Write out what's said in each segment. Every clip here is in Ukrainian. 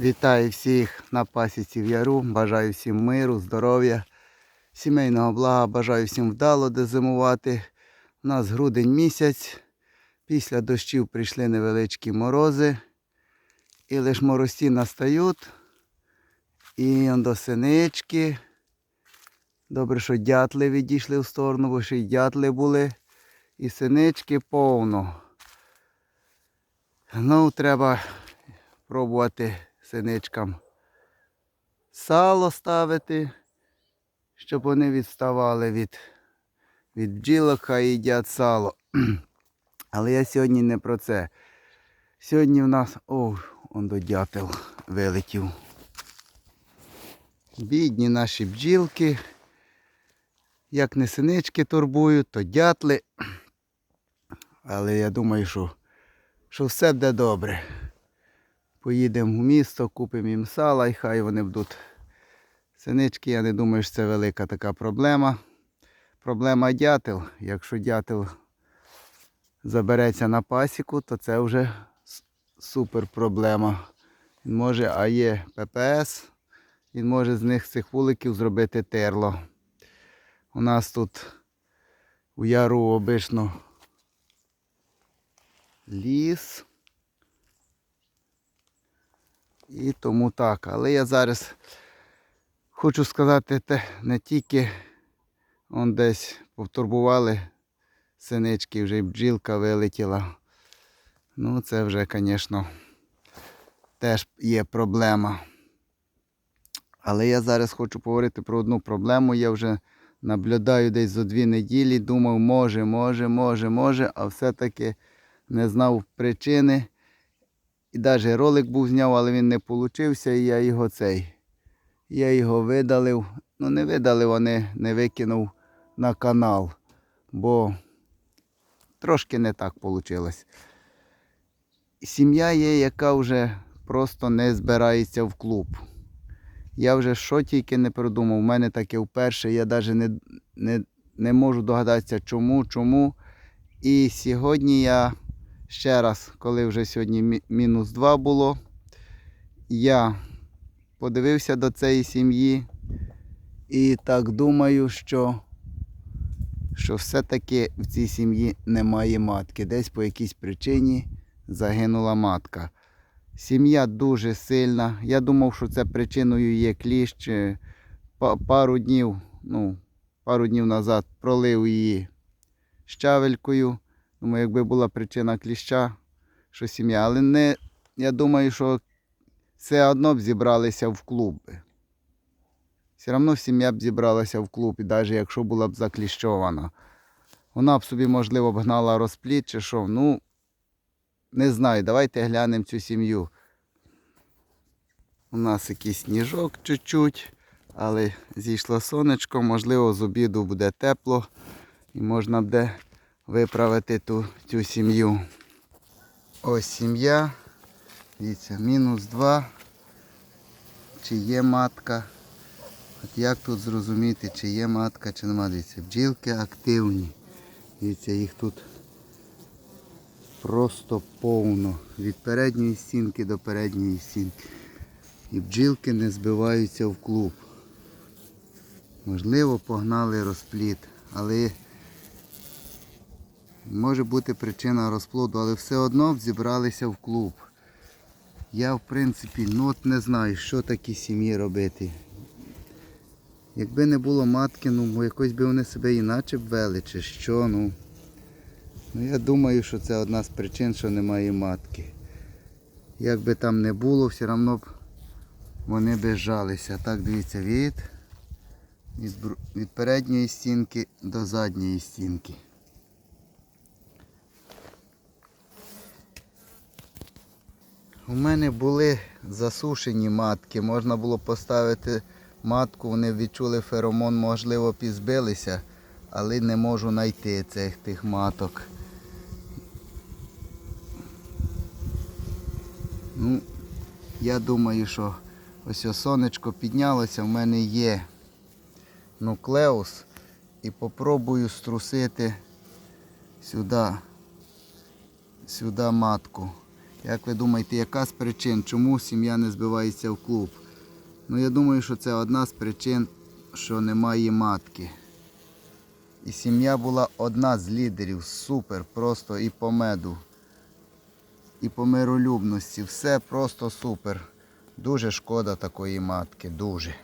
Вітаю всіх на пасіці в яру. Бажаю всім миру, здоров'я, сімейного блага. Бажаю всім вдало дозимувати. У нас грудень місяць. Після дощів прийшли невеличкі морози. І лише морозці настають. І до синички. Добре, що дятли відійшли в сторону, бо ще й дятли були. І синички повно. Ну, треба пробувати синичкам сало ставити, щоб вони відставали від, від бджілок, хай їдять сало. Але я сьогодні не про це. Сьогодні в нас... О, он до дятел вилетів. Бідні наші бджілки. Як не синички турбують, то дятли. Але я думаю, що, що все буде добре. Поїдемо в місто, купимо їм сала і хай вони будуть. Синички, я не думаю, що це велика така проблема. Проблема дятел. Якщо дятел забереться на пасіку, то це вже супер проблема. Він може, а є ППС, він може з них з цих вуликів зробити терло. У нас тут у яру обично ліс. І тому так. Але я зараз хочу сказати, те, не тільки он десь повтурбували синички, вже й бджілка вилетіла. Ну, це вже, звісно, теж є проблема. Але я зараз хочу поговорити про одну проблему. Я вже наблюдаю десь за дві неділі, думав, може, може, може, може, а все-таки не знав причини. І навіть ролик був зняв, але він не получився, і я його цей. Я його видалив. Ну не видалив, а не, не викинув на канал. Бо трошки не так вийшло. Сім'я є, яка вже просто не збирається в клуб. Я вже що тільки не придумав. У мене таке вперше, я навіть не, не, не можу догадатися, чому, чому. І сьогодні я ще раз, коли вже сьогодні мінус 2 було, я подивився до цієї сім'ї і так думаю, що, що все-таки в цій сім'ї немає матки. Десь по якійсь причині загинула матка. Сім'я дуже сильна. Я думав, що це причиною є кліщ. Е, Пару днів, ну, пару днів назад пролив її щавелькою. Думаю, якби була причина кліща, що сім'я. Але не, я думаю, що все одно б зібралися в клуб. би. Все одно сім'я б зібралася в клуб, і навіть якщо була б закліщована. Вона б собі, можливо, б гнала розпліт чи що. Ну, не знаю, давайте глянемо цю сім'ю. У нас якийсь сніжок чуть-чуть, але зійшло сонечко, можливо, з обіду буде тепло і можна буде виправити ту, цю сім'ю. Ось сім'я. Дивіться, мінус 2. Чи є матка? От як тут зрозуміти, чи є матка, чи нема. Дивіться, бджілки активні. Дивіться, їх тут просто повно. Від передньої стінки до передньої стінки. І бджілки не збиваються в клуб. Можливо, погнали розпліт, але може бути причина розплоду, але все одно зібралися в клуб. Я в принципі ну от не знаю, що такі сім'ї робити. Якби не було матки, ну якось би вони себе іначе б вели, чи що, ну. Ну я думаю, що це одна з причин, що немає матки. Як би там не було, все одно б вони би жалися. Так, дивіться, від, від передньої стінки до задньої стінки. У мене були засушені матки. Можна було поставити матку, вони відчули феромон, можливо, пізбилися, але не можу знайти цих тих маток. Ну, я думаю, що ось сонечко піднялося, в мене є нуклеус. І попробую струсити сюди, сюди матку. Як ви думаєте, яка з причин, чому сім'я не збивається в клуб? Ну, я думаю, що це одна з причин, що немає матки. І сім'я була одна з лідерів, супер, просто і по меду, і по миролюбності. Все просто супер. Дуже шкода такої матки, дуже.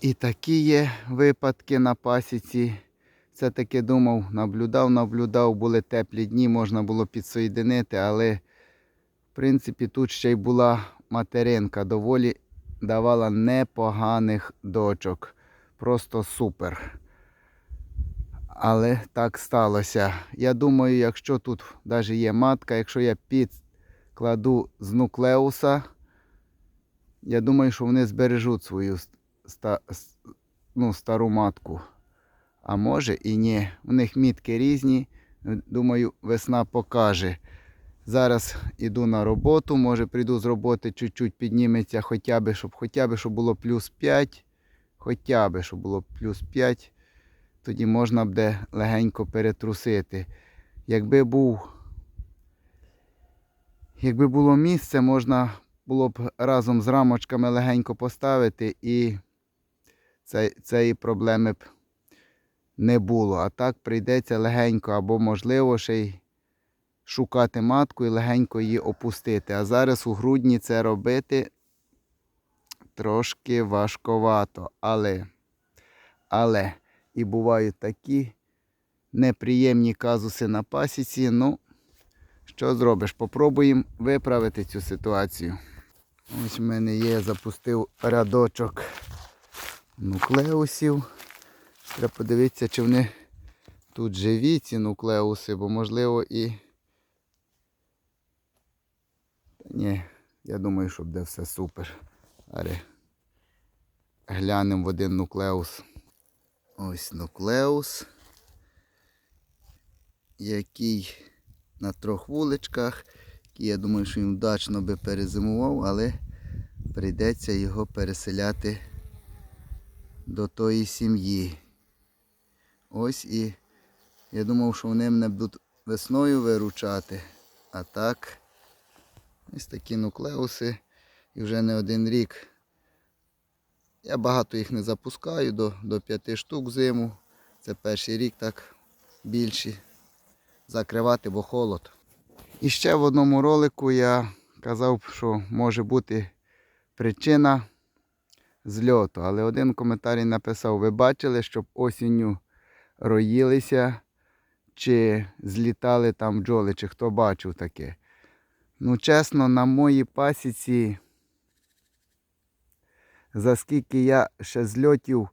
І такі є випадки на пасіці. Це таки думав, наблюдав, наблюдав, були теплі дні, можна було підсоєдинити, але в принципі тут ще й була материнка, доволі давала непоганих дочок. Просто супер. Але так сталося. Я думаю, якщо тут навіть є матка, якщо я підкладу з нуклеуса, я думаю, що вони збережуть свою ста, ну, стару матку. А може і ні. У них мітки різні. Думаю, весна покаже. Зараз іду на роботу, може прийду з роботи, чуть-чуть підніметься, хоча б, щоб, хоча б, щоб було плюс 5. Хоча б, щоб було плюс 5. Тоді можна буде легенько перетрусити. Якби був, якби було місце, можна було б разом з рамочками легенько поставити і цієї проблеми б не було. А так прийдеться легенько або, можливо, ще й шукати матку і легенько її опустити. А зараз у грудні це робити трошки важковато. Але, але і бувають такі неприємні казуси на пасіці. Ну, що зробиш? Попробуємо виправити цю ситуацію. Ось в мене є, запустив рядочок нуклеусів. Треба подивитися, чи вони тут живі, ці нуклеуси, бо можливо і. Та ні, я думаю, що буде все супер. Але глянемо в один нуклеус. Ось нуклеус, який на трьох вуличках. Я думаю, що він вдачно би перезимував, але прийдеться його переселяти до тої сім'ї. Ось і я думав, що вони мене будуть весною виручати. А так, ось такі нуклеуси. І вже не один рік. Я багато їх не запускаю до, до 5 штук зиму. Це перший рік так більші. Закривати, бо холод. І ще в одному ролику я казав, що може бути причина зльоту. Але один коментарій написав: ви бачили, щоб осінню роїлися, чи злітали там бджоли, чи хто бачив таке. Ну, чесно, на моїй пасіці, за скільки я ще зльотів,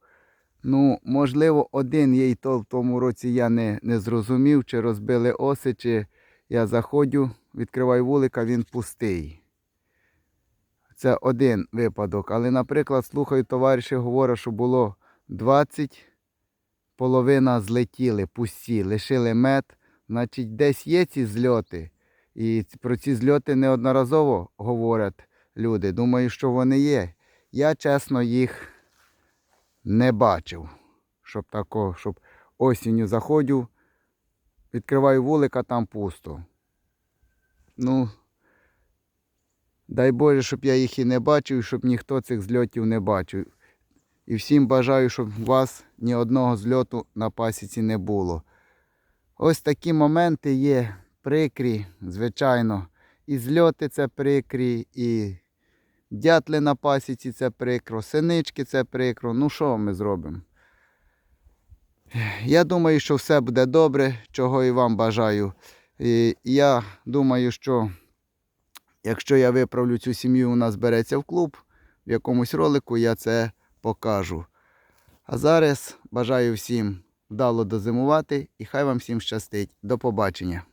ну, можливо, один і то в тому році я не, не зрозумів, чи розбили оси, чи я заходжу, відкриваю вулика, він пустий. Це один випадок. Але, наприклад, слухаю, товариші говорять, що було 20, половина злетіли, пусті, лишили мед. Значить, десь є ці зльоти. І про ці зльоти неодноразово говорять люди. Думаю, що вони є. Я, чесно, їх не бачив. Щоб тако, щоб осінню заходжу, відкриваю вулика, там пусто. Ну, Дай Боже, щоб я їх і не бачив, щоб ніхто цих зльотів не бачив. І всім бажаю, щоб у вас ні одного зльоту на пасіці не було. Ось такі моменти є прикрі, звичайно. І зльоти це прикрі, і дятли на пасіці це прикро, синички це прикро. Ну що ми зробимо? Я думаю, що все буде добре, чого і вам бажаю. І я думаю, що Якщо я виправлю цю сім'ю, у нас береться в клуб, в якомусь ролику я це покажу. А зараз бажаю всім вдало дозимувати і хай вам всім щастить. До побачення.